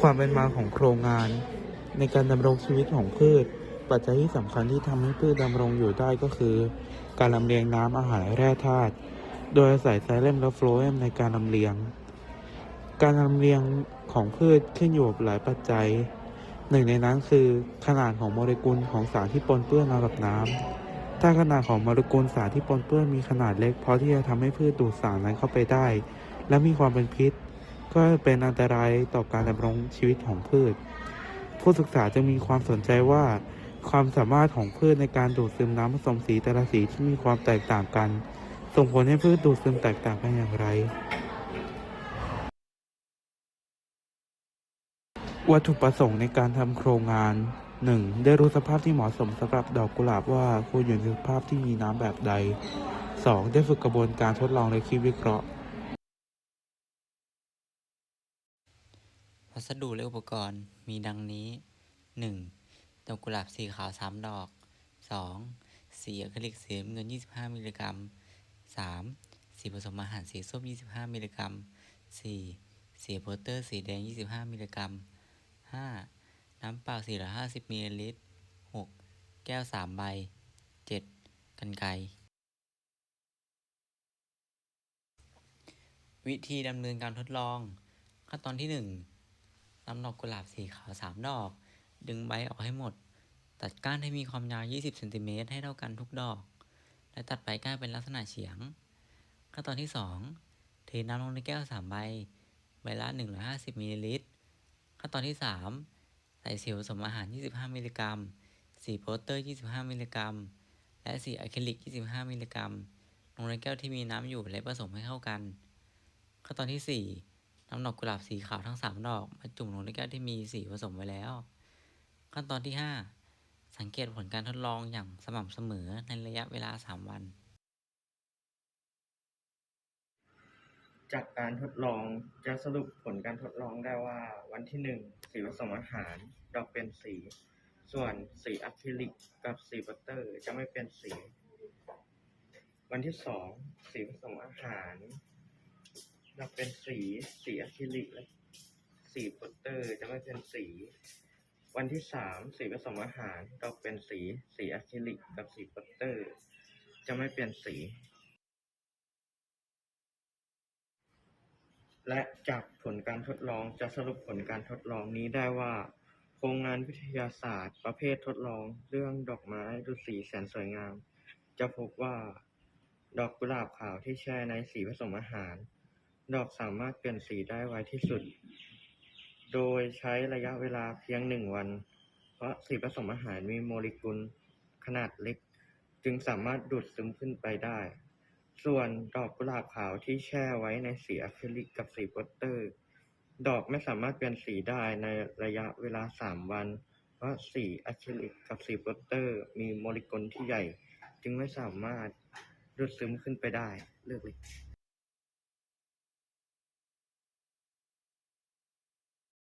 ความเป็นมาของโครงงาน ในการดำรงชีวิตของพืช ปัจจัยที่สำคัญที่ทำให้พืชดำรงอยู่ได้ก็คือ การลำเลียงน้ำอาหารและแร่ธาตุโดยอาศัยไซเลมและโฟลเอมในการลำเลียง การลำเลียงของพืชขึ้นอยู่กับหลายปัจจัย หนึ่งในนั้นคือขนาดของโมเลกุลของสารที่ปนเปื้อนมากับน้ำถ้าขนาดของโมเลกุลสารที่ปนเปื้อนมีขนาดเล็กพอที่จะทำให้พืชดูดสารนั้นเข้าไปได้ และมีความเป็นพิษ ก็เป็นอันตรายต่อการดำรงชีวิตของพืช ผู้ศึกษาจึงมีความสนใจว่า ความสามารถของพืชในการดูดซึมน้ำผสมสีแต่ละสีที่มีความแตกต่างกัน ส่งผลให้พืชดูดซึมแตกต่างกันอย่างไร วัตถุประสงค์ในการทำโครงงาน 1. ได้รู้สภาพที่เหมาะสมสำหรับดอกกุหลาบว่าควรอยู่ในสภาพที่มีน้ำแบบใด 2. ได้ฝึกกระบวนการทดลองและคิดวิเคราะห์ วัสดุและอุปกรณ์มีดังนี้ 1. ดอกกุหลาบสีขาว 3 ดอก 2. สีอะคริลิกสีเงิน 25 มิลลิกรัม 3. สีผสมอาหารสีส้ม 25 มิลลิกรัม 4. สีโพสเตอร์สีแดง 25 มิลลิกรัม 5. น้ำเปล่า 450 มิลลิลิตร 6. แก้ว 3 ใบ 7. กันไกรวิธีดำเนินการทดลอง ขั้นตอนที่ 1 นำดอกกุหลาบสีขาว3ดอก ดึงใบออกให้หมด ตัดก้านให้มีความยาว 20เซนติเมตรให้เท่ากันทุกดอก และตัดปลายก้านเป็นลักษณะเฉียง ขั้นตอนที่ 2 เทน้ำลงในแก้ว 3 ใบ ใบละ 150มิลลิลิตร ขั้นตอนที่ 3 ใส่สีผสมอาหาร 25 มิลลิกรัม สีโปสเตอร์ 25 มิลลิกรัม และสีอะคริลิก 25 มิลลิกรัม ลงในแก้วที่มีน้ำอยู่และผสมให้เข้ากัน ขั้นตอนที่ 4 นำดอกกุหลาบสีขาวทั้ง3ดอกมาจุ่มลงในแก้วที่มีสีผสมไว้แล้ว ขั้นตอนที่5สังเกตผลการทดลองอย่างสม่ำเสมอในระยะเวลา3วัน จากการทดลองจะสรุปผลการทดลองได้ว่า วันที่หนึ่งสีผสมอาหาร ดอกเป็นสี ส่วนสีอะคริลิกกับสีบัตเตอร์จะไม่เป็นสี วันที่สองสีผสมอาหาร ดอกเป็นสีสีอะคริลิกและสีบัตเตอร์จะไม่เป็นสี วันที่สามสีผสมอาหารดอกเป็นสีสีอะคริลิกกับสีบัตเตอร์ จะไม่เปลี่ยนสี และจากผลการทดลองจะสรุปผลการทดลองนี้ได้ว่าโครงงานวิทยาศาสตร์ ประเภททดลอง เรื่องดอกไม้ฤาษีแสนสวยงาม จะพบว่า ดอกกุหลาบขาวที่แช่ในสีผสมอาหาร ดอกสามารถเปลี่ยนสีได้ไวที่สุด โดยใช้ระยะเวลาเพียงหนึ่งวัน เพราะสีผสมอาหารมีโมเลกุลขนาดเล็ก จึงสามารถดูดซึมขึ้นไปได้ ส่วนดอกกุหลาบขาวที่แช่ไว้ในสีอะคริลิกกับสีโปสเตอร์ ดอกไม่สามารถเปลี่ยนสีได้ในระยะเวลา3วัน เพราะสีอะคริลิกกับสีโปสเตอร์ มีโมเลกุลที่ใหญ่ จึงไม่สามารถดูดซึมขึ้นไปได้ เลือกเลย